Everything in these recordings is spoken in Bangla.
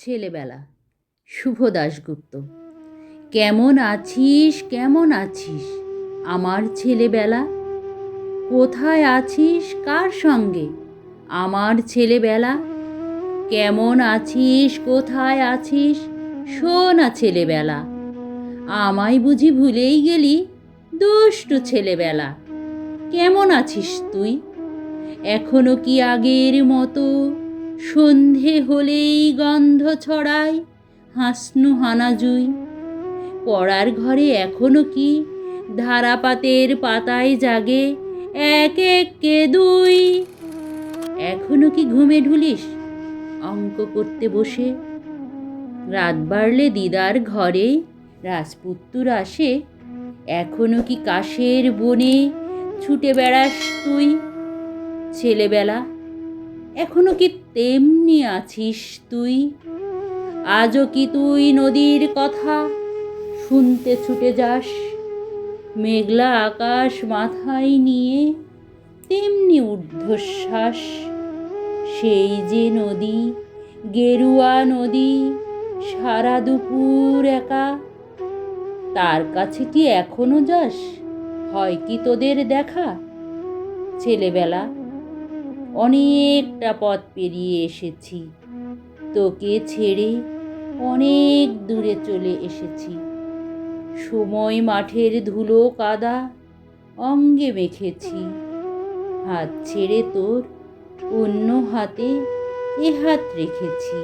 ছেলেবেলা। শুভ দাশগুপ্ত। কেমন আছিস কেমন আছিস আমার ছেলেবেলা? কোথায় আছিস, কার সঙ্গে আমার ছেলেবেলা? কেমন আছিস, কোথায় আছিস, শোনা ছেলেবেলা। আমায় বুঝি ভুলেই গেলি, দুষ্টু ছেলেবেলা। কেমন আছিস তুই? এখনও কি আগের মতো সন্ধে হলেই গন্ধ ছড়ায়, হাসনু হানাজুই পড়ার ঘরে এখনও কি ধারাপাতের পাতায় জাগে এক এক কে দুই? এখনও কি ঘুমে ঢুলিস অঙ্ক করতে বসে? রাত বাড়লে দিদার ঘরে রাজপুত্তুর আসে। এখনও কি কাশের বনে ছুটে বেড়াস তুই? ছেলেবেলা এখনও কি তেমনি আছিস তুই? আজও কি তুই নদীর কথা শুনতে ছুটে যাস? মেঘলা আকাশ মাথায় নিয়ে তেমনি ঊর্ধ্বশ্বাস। সেই যে নদী, গেরুয়া নদী, সারা দুপুর একা। তার কাছে কি এখনও যাস? হয় কি তোদের দেখা? ছেলেবেলা অনেকটা পথ পেরিয়ে এসেছি। তোকে ছেড়ে অনেক দূরে চলে এসেছি। সময় মাঠের ধুলো কাদা অঙ্গে মেখেছি। হাত ছেড়ে তোর অন্য হাতে এ হাত রেখেছি।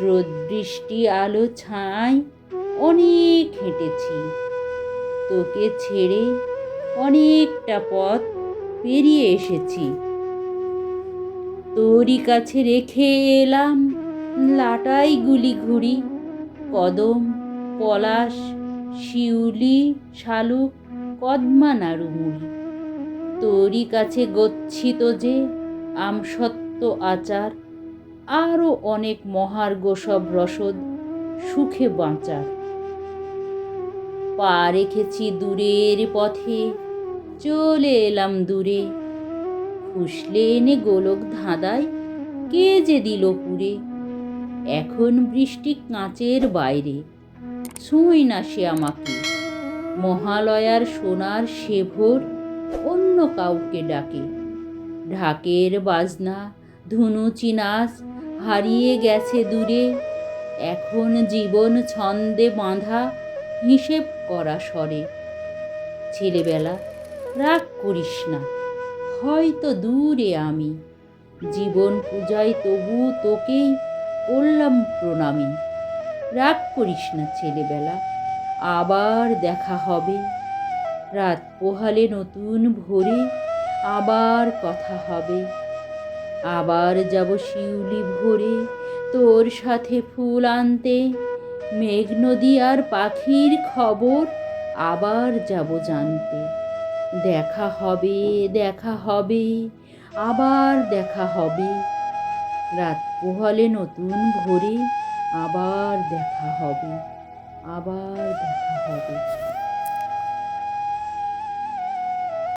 রোদ বৃষ্টি আলো ছাই অনেক হেঁটেছি। তোকে ছেড়ে অনেকটা পথ পেরিয়ে এসেছি। তোরই কাছে রেখে এলাম লাটাই গুলি ঘুড়ি কদম, পলাশ, শিউলি, শালুক, কদমা নাড়ুমুড়ি তোরই কাছে গচ্ছিত যে আমসত্ত্ব আচার, আরও অনেক মহার্ঘ সব রসদ সুখে বাঁচার। পা রেখেছি দূরের পথে, চলে এলাম দূরে। খুসলে এনে গোলক ধাঁধায়, কে যে দিল পুরে? এখন বৃষ্টি কাঁচের বাইরে, ছুঁই না সে আমাকে। মহালয়ার সোনার সে ভোর অন্য কাউকে ডাকে। ঢাকের বাজনা, ধুনু চিনাস, হারিয়ে গেছে দূরে। এখন জীবন ছন্দে বাঁধা হিসেব করা স্বরে। ছেলেবেলা, রাগ করিস না। হয়তো দূরে আমি। জীবন পূজায় তবু তোকেই করলাম প্রণামী। রাগ করিস না ছেলেবেলা, আবার দেখা হবে। রাত পোহালে নতুন ভোরে আবার কথা হবে। আবার যাব শিউলি ভোরে তোর সাথে ফুল আনতে। মেঘ নদী আর পাখির খবর আবার যাব জানতে। দেখা হবে দেখা হবে, আবার দেখা হবে। রাত পোহালে নতুন ভোরে আবার দেখা হবে, আবার দেখা হবে।